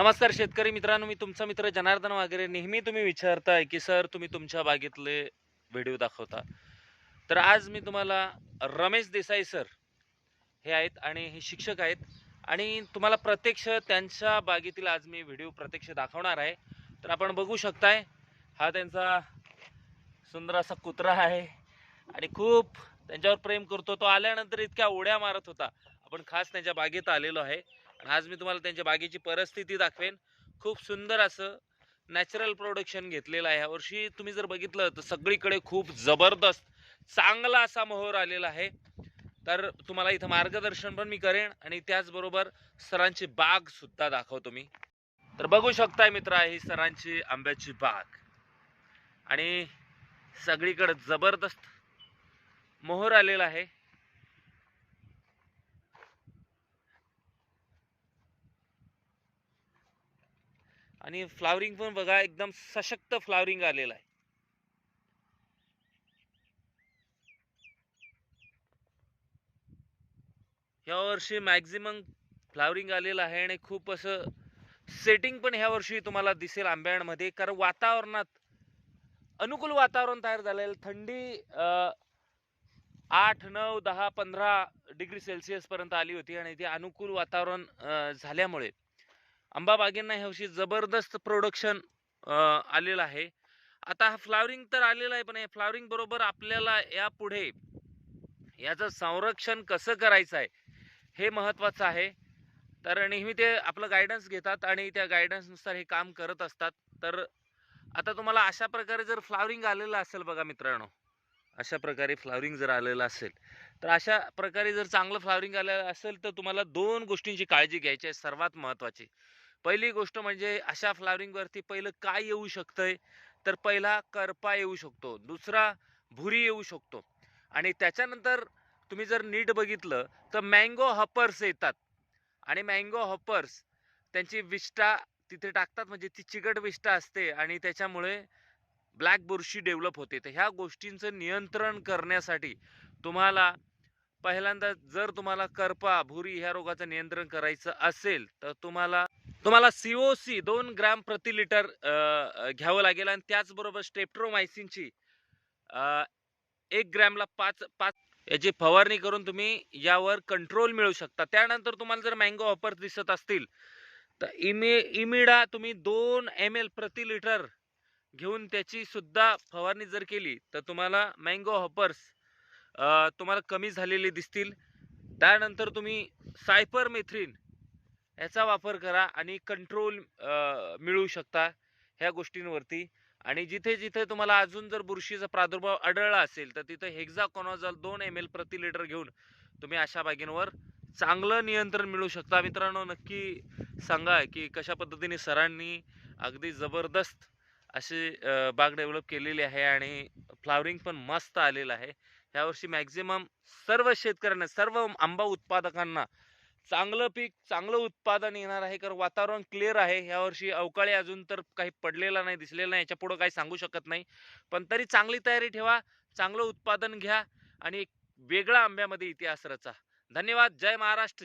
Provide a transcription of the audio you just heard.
नमस्कार शेतकरी मित्रांनो मी तुमचा मित्र जनार्दन वगैरे. नेहमी तुम्ही विचारताय की सर तुम्ही तुमच्या बागेतले व्हिडिओ दाखवता? तर आज मी तुम्हाला रमेश देसाई सर हे आहेत आणि हे शिक्षक आहेत. आणि तुम्हाला प्रत्यक्ष त्यांच्या बागेतील आज मी व्हिडिओ प्रत्यक्ष दाखवणार आहे. तर आपण बघू शकताय हा त्यांचा सुंदर असा कुत्रा आहे. आणि खूप त्यांच्यावर प्रेम करतो. तो आल्यानंतर इतक्या उड्या मारत होता. आपण खास त्यांच्या बागेत आलेलो आहे. आणि आज मी तुम्हाला त्यांच्या बागेची परिस्थिती दाखवेन. खूप सुंदर असं नॅचरल प्रोडक्शन घेतलेलं आहे. यावर्षी तुम्ही जर बघितलं तर सगळीकडे खूप जबरदस्त चांगला असा मोहर आलेला आहे. तर तुम्हाला इथं मार्गदर्शन पण मी करेन आणि त्याचबरोबर सरांची बाग सुद्धा दाखवतो मी. तर बघू शकताय मित्र ही सरांची आंब्याची बाग. आणि सगळीकडे जबरदस्त मोहर आलेला आहे. आणि फ्लावरिंग पण बघा एकदम सशक्त फ्लावरिंग आलेलं आहे. ह्या वर्षी मॅक्झिमम फ्लावरिंग आलेलं आहे आणि खूप असं सेटिंग पण ह्या वर्षी तुम्हाला दिसेल आंब्यांमध्ये. कारण वातावरणात अनुकूल वातावरण तयार झालेलं थंडी आठ नऊ दहा पंधरा डिग्री सेल्सिअस पर्यंत आली होती आणि ते अनुकूल वातावरण झाल्यामुळे अंबाबागेंना ह्यावर्षी ह्या वर्षी जबरदस्त प्रोडक्शन आलेलं आहे. आता हा फ्लावरिंग तर आलेला आहे पण या फ्लावरिंग बरोबर आपल्याला यापुढे याचं संरक्षण कसं करायचं आहे हे महत्त्वाचं आहे. तर नेहमी ते आपलं गायडन्स घेतात आणि त्या गायडन्सनुसार हे काम करत असतात. तर आता तुम्हाला अशा प्रकारे जर फ्लावरिंग आलेलं असेल बघा मित्रांनो अशा प्रकारे फ्लावरिंग जर आलेलं असेल तर अशा प्रकारे जर चांगलं फ्लावरिंग आलेलं असेल तर तुम्हाला दोन गोष्टींची काळजी घ्यायची आहे सर्वात महत्त्वाची पहिली गोष्ट म्हणजे अशा फ्लावरिंगवरती पहिलं काय येऊ शकतंय? तर पहिला करपा येऊ शकतो. दुसरा भुरी येऊ शकतो. आणि त्याच्यानंतर तुम्ही जर नीट बघितलं तर मँगो हॉपर्स येतात. आणि मँगो हॉपर्स त्यांची विष्टा तिथे टाकतात म्हणजे ती चिकट विष्टा असते आणि त्याच्यामुळे ब्लॅक बुरशी डेव्हलप होते. तर ह्या गोष्टींचं नियंत्रण करण्यासाठी तुम्हाला पहिल्यांदा जर तुम्हाला करपा भुरी ह्या रोगाचं नियंत्रण करायचं असेल तर तुम्हाला तुम्हाला सीओसी दोन ग्रॅम प्रति लिटर घ्यावं लागेल आणि त्याचबरोबर स्टेप्ट्रोमायसिनची एक ग्रॅमला पाच पाच याची फवारणी करून तुम्ही यावर कंट्रोल मिळू शकता. त्यानंतर तुम्हाला जर मँगो ऑफर दिसत असतील तर इमे इमिडा तुम्ही दोन एम एल प्रति लिटर घेऊन त्याची सुद्धा फवारणी जर केली तर तुम्हाला मँगो हॉपर्स तुम्हाला कमी झालेले दिसतील. त्यानंतर तुम्ही सायपर मेथ्रीन याचा वापर करा आणि कंट्रोल मिळू शकता ह्या गोष्टींवरती. आणि जिथे जिथे तुम्हाला अजून जर बुरशीचा प्रादुर्भाव आढळला असेल तर तिथे हेक्झाकॉनॉझॉल दोन एम एल प्रति लिटर घेऊन तुम्ही अशा बागेंवर चांगलं नियंत्रण मिळू शकता. मित्रांनो नक्की सांगा की कशा पद्धतीने सरांनी अगदी जबरदस्त अशी बाग डेव्हलप केलेली आहे आणि फ्लावरिंग पण मस्त आलेलं आहे. यावर्षी मॅक्झिमम सर्व शेतकऱ्यांना सर्व आंबा उत्पादकांना चांगलं पीक चांगलं उत्पादन येणार आहे कारण वातावरण क्लिअर आहे. यावर्षी अवकाळी अजून तर काही पडलेला नाही दिसलेला नाही याच्या पुढं काही सांगू शकत नाही. पण तरी चांगली तयारी ठेवा चांगलं उत्पादन घ्या आणि एक वेगळा आंब्यामध्ये इतिहास रचा. धन्यवाद. जय महाराष्ट्र.